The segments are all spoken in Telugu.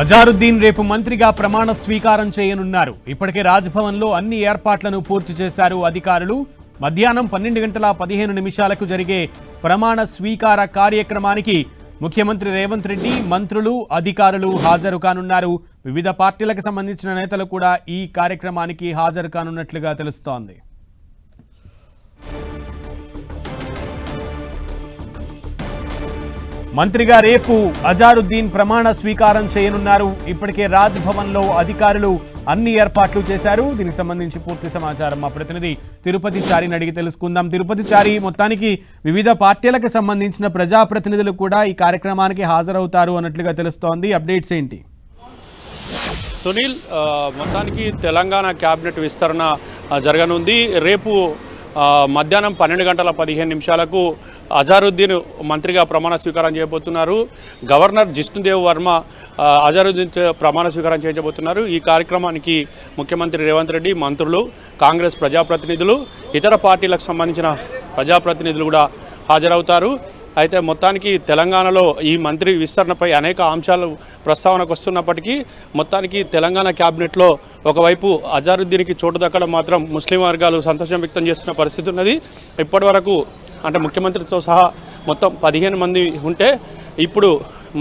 అజారుద్దీన్ రేపు మంత్రిగా ప్రమాణ స్వీకారం చేయనున్నారు. ఇప్పటికే రాజ్భవన్లో అన్ని ఏర్పాట్లను పూర్తి చేశారు అధికారులు. మధ్యాహ్నం పన్నెండు గంటల పదిహేను నిమిషాలకు జరిగే ప్రమాణ స్వీకార కార్యక్రమానికి ముఖ్యమంత్రి రేవంత్ రెడ్డి మంత్రులు అధికారులు హాజరు కానున్నారు. వివిధ పార్టీలకు సంబంధించిన నేతలు కూడా ఈ కార్యక్రమానికి హాజరు కానున్నట్లుగా తెలుస్తోంది. మంత్రిగా రేపు అజారుద్దీన్ ప్రమాణ స్వీకారం చేయనున్నారు. ఇప్పటికే రాజ్భవన్లో అధికారులు అన్ని ఏర్పాట్లు చేశారు. దీనికి సంబంధించి పూర్తి సమాచారం మా ప్రతినిధి తిరుపతి చారిని అడిగి తెలుసుకుందాం. తిరుపతి చారి మొత్తానికి వివిధ పార్టీలకు సంబంధించిన ప్రజాప్రతినిధులు కూడా ఈ కార్యక్రమానికి హాజరవుతారు అన్నట్లుగా తెలుస్తోంది. అప్డేట్స్ ఏంటి? సునీల్ మొత్తానికి తెలంగాణ క్యాబినెట్ విస్తరణ జరగనుంది. రేపు మధ్యాహ్నం పన్నెండు గంటల పదిహేను నిమిషాలకు అజారుద్దీన్ మంత్రిగా ప్రమాణ స్వీకారం చేయబోతున్నారు. గవర్నర్ జిష్ణుదేవ్ వర్మ అజారుద్దీన్ ప్రమాణ స్వీకారం చేయబోతున్నారు. ఈ కార్యక్రమానికి ముఖ్యమంత్రి రేవంత్ రెడ్డి మంత్రులు కాంగ్రెస్ ప్రజాప్రతినిధులు ఇతర పార్టీలకు సంబంధించిన ప్రజాప్రతినిధులు కూడా హాజరవుతారు. అయితే మొత్తానికి తెలంగాణలో ఈ మంత్రి విస్తరణపై అనేక అంశాలు ప్రస్తావనకు వస్తున్నప్పటికీ మొత్తానికి తెలంగాణ క్యాబినెట్లో ఒకవైపు అజారుద్దీన్కి చోటు దక్కడం మాత్రం ముస్లిం వర్గాలు సంతోషం వ్యక్తం చేస్తున్న పరిస్థితి ఉన్నది. ఇప్పటివరకు అంటే ముఖ్యమంత్రితో సహా మొత్తం పదిహేను మంది ఉంటే ఇప్పుడు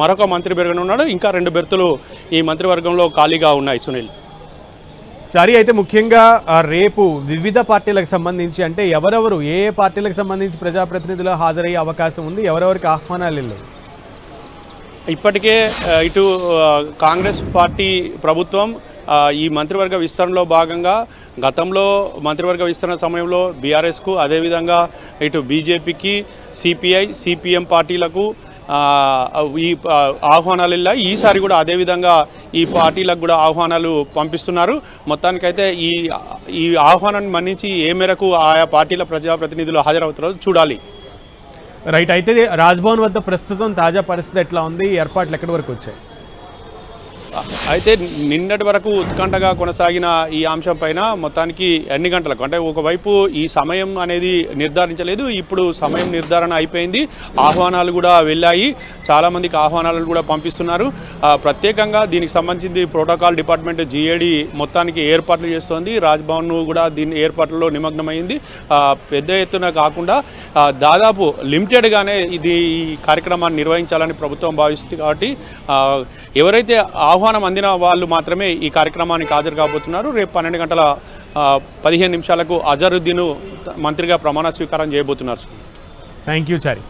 మరొక మంత్రి పెరగనున్నాడు. ఇంకా రెండు బెర్తులు ఈ మంత్రివర్గంలో ఖాళీగా ఉన్నాయి సునీల్. చారి అయితే ముఖ్యంగా రేపు వివిధ పార్టీలకు సంబంధించి అంటే ఎవరెవరు ఏ ఏ పార్టీలకు సంబంధించి ప్రజాప్రతినిధులు హాజరయ్యే అవకాశం ఉంది? ఎవరెవరికి ఆహ్వానాలు వెళ్ళాయి ఇప్పటికే ఇటు కాంగ్రెస్ పార్టీ ప్రభుత్వం ఈ మంత్రివర్గ విస్తరణలో భాగంగా గతంలో మంత్రివర్గ విస్తరణ సమయంలో బీఆర్ఎస్కు అదేవిధంగా ఇటు బీజేపీకి సిపిఐ సిపిఎం పార్టీలకు ఈ ఆహ్వానాలు ఈసారి కూడా అదేవిధంగా ఈ పార్టీలకు కూడా ఆహ్వానాలు పంపిస్తున్నారు. మొత్తానికైతే ఈ ఈ ఆహ్వానాన్ని మన్నించి ఏ మేరకు ఆయా పార్టీల ప్రజాప్రతినిధులు హాజరవుతారో చూడాలి. రైట్ అయితే రాజ్భవన్ వద్ద ప్రస్తుతం తాజా పరిస్థితి ఎట్లా ఉంది? ఏర్పాట్లు ఎక్కడి వరకు వచ్చాయి? అయితే నిన్నటి వరకు ఉత్కంఠగా కొనసాగిన ఈ అంశం పైన మొత్తానికి ఎన్ని గంటలకు? అంటే ఒకవైపు ఈ సమయం అనేది నిర్ధారించలేదు ఇప్పుడు సమయం నిర్ధారణ అయిపోయింది ఆహ్వానాలు కూడా వెళ్ళాయి చాలామందికి ఆహ్వానాలు కూడా పంపిస్తున్నారు. ప్రత్యేకంగా దీనికి సంబంధించి ప్రోటోకాల్ డిపార్ట్మెంట్ జిఏడి మొత్తానికి ఏర్పాట్లు చేస్తోంది. రాజ్భవన్ కూడా దీని ఏర్పాట్లలో నిమగ్నమైంది. పెద్ద ఎత్తున కాకుండా దాదాపు లిమిటెడ్గానే ఇది ఈ కార్యక్రమాన్ని నిర్వహించాలని ప్రభుత్వం భావిస్తుంది కాబట్టి ఎవరైతే ఆహ్వానం అందిన వాళ్ళు మాత్రమే ఈ కార్యక్రమానికి హాజరు కాబోతున్నారు. రేపు పన్నెండు గంటల పదిహేను నిమిషాలకు అజరుద్దీన్ మంత్రిగా ప్రమాణ స్వీకారం చేయబోతున్నారు. Thank you Chari